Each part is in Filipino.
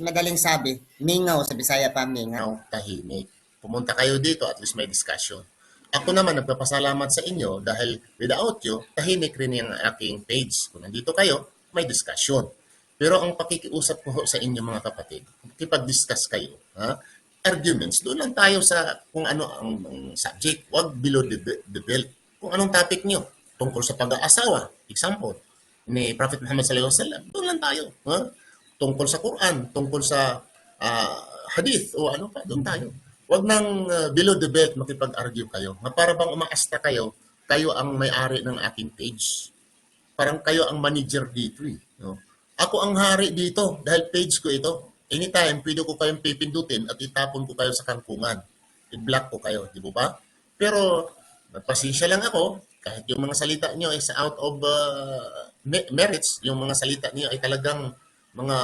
madaling sabi, mingaw sa Bisaya pa, mingaw. ng tahimik. Pumunta kayo dito, at least may discussion. Ako naman, nagpapasalamat sa inyo dahil without you, tahimik rin yung aking page. Kung nandito kayo, may discussion. Pero ang pakikiusap ko sa inyo mga kapatid, kipag-discuss kayo, ha? arguments, doon lang tayo sa kung ano ang, subject, wag below the, the belt. Kung anong topic nyo, tungkol sa pag-aasawa, example, ni Prophet Muhammad sallallahu alaihi wasallam, doon lang tayo. Ha? Tungkol sa Quran, tungkol sa ah, hadith o ano pa, doon tayo. Huwag nang ah, below the belt makipag-argue kayo. Na para bang umaasta kayo, kayo ang may-ari ng aking page. Parang kayo ang manager dito eh. No? Ako ang hari dito dahil page ko ito. Anytime, pwede ko kayong pipindutin at itapon ko kayo sa kangkungan. I-block ko kayo, di ba? Pero, magpasensya lang ako, kahit yung mga salita nyo is out of uh, me- merits, yung mga salita niyo ay talagang mga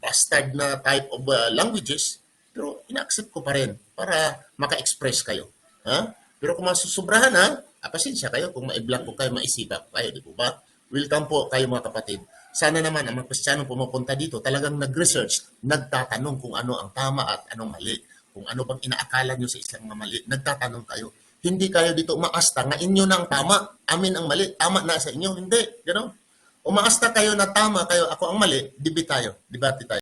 bastard na type of uh, languages, pero ina-accept ko pa rin para maka-express kayo. Ha? Pero kung masusobrahan ha, ah, pasensya kayo kung ma-block ko kayo, maisipap kayo, di ba? Welcome po kayo mga kapatid. Sana naman ang mga Kristiyanong pumupunta dito talagang nag-research, nagtatanong kung ano ang tama at anong mali. Kung ano bang inaakala nyo sa isang mga mali, nagtatanong kayo. Hindi kayo dito umaasta na inyo na ang tama, amin ang mali, tama na sa inyo. Hindi, know? Umaasta kayo na tama kayo, ako ang mali, debate tayo, debate tayo.